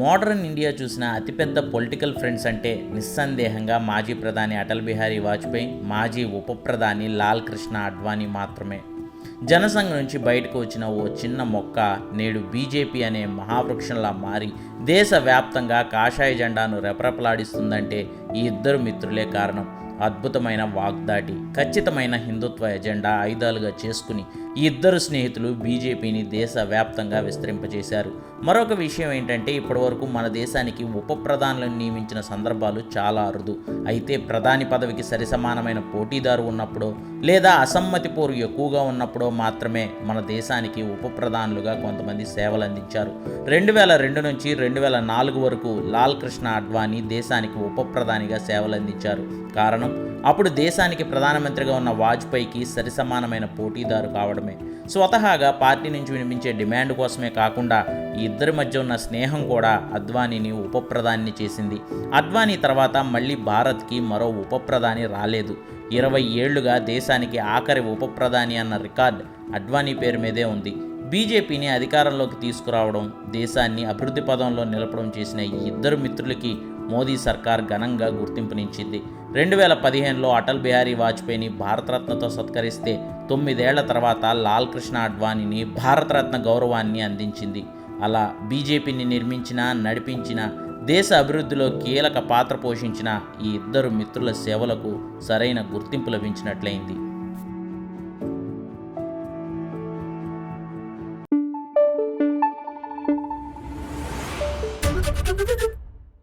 Modern India చూసిన అతిపెద్ద political friends అంటే నిస్సందేహంగా మాజీ ప్రధాని అటల్ బిహారీ వాజ్పేయి మాజీ ఉప ప్రధాని లాల్ కృష్ణ అడ్వాణీ మాత్రమే. జనసంఘ నుంచి బయటకు వచ్చిన ఓ చిన్న మొక్క నేడు బీజేపీ అనే మహావృక్షంలా మారి దేశవ్యాప్తంగా కాషాయ జెండాను రెపరెపలాడిస్తుందంటే ఈ ఇద్దరు మిత్రులే కారణం. అద్భుతమైన వాగ్దాటి ఖచ్చితమైన హిందుత్వ ఎజెండా ఆయుధాలుగా చేసుకుని ఈ ఇద్దరు స్నేహితులు బీజేపీని దేశవ్యాప్తంగా విస్తరింపజేశారు. మరొక విషయం ఏంటంటే ఇప్పటివరకు మన దేశానికి ఉప ప్రధానులను నియమించిన సందర్భాలు చాలా అరుదు. అయితే ప్రధాని పదవికి సరిసమానమైన పోటీదారు ఉన్నప్పుడో లేదా అసమ్మతి పోరు ఎక్కువగా ఉన్నప్పుడో మాత్రమే మన దేశానికి ఉప ప్రధానులుగా కొంతమంది సేవలు అందించారు. రెండు వేల రెండు నుంచి రెండు వేల నాలుగు వరకు లాల్ కృష్ణ అడ్వాణీ దేశానికి ఉప ప్రధానిగా సేవలు అందించారు. కారణం అప్పుడు దేశానికి ప్రధానమంత్రిగా ఉన్న వాజ్పేయికి సరిసమానమైన పోటీదారు కావడమే. స్వతహాగా పార్టీ నుంచి వినిపించే డిమాండ్ కోసమే కాకుండా ఈ ఇద్దరి మధ్య ఉన్న స్నేహం కూడా అద్వానీని ఉప ప్రధాని చేసింది. అద్వానీ తర్వాత మళ్ళీ భారత్కి మరో ఉప ప్రధాని రాలేదు. ఇరవై ఏళ్ళుగా దేశానికి ఆఖరి ఉప ప్రధాని అన్న రికార్డ్ అడ్వానీ పేరు మీదే ఉంది. బీజేపీని అధికారంలోకి తీసుకురావడం దేశాన్ని అభివృద్ధి పదంలో నిలపడం చేసిన ఈ ఇద్దరు మిత్రులకి మోదీ సర్కార్ ఘనంగా గుర్తింపునిచ్చింది రెండు వేల పదిహేనులో అటల్ బిహారీ వాజ్పేయిని భారతరత్నతో సత్కరిస్తే తొమ్మిదేళ్ళ తర్వాత లాల్ కృష్ణ అడ్వాణిని భారతరత్న గౌరవాన్ని అందించింది అలా బీజేపీని నిర్మించిన నడిపించిన దేశ అభివృద్ధిలో కీలక పాత్ర పోషించిన ఈ ఇద్దరు మిత్రుల సేవలకు సరైన గుర్తింపు లభించినట్లయింది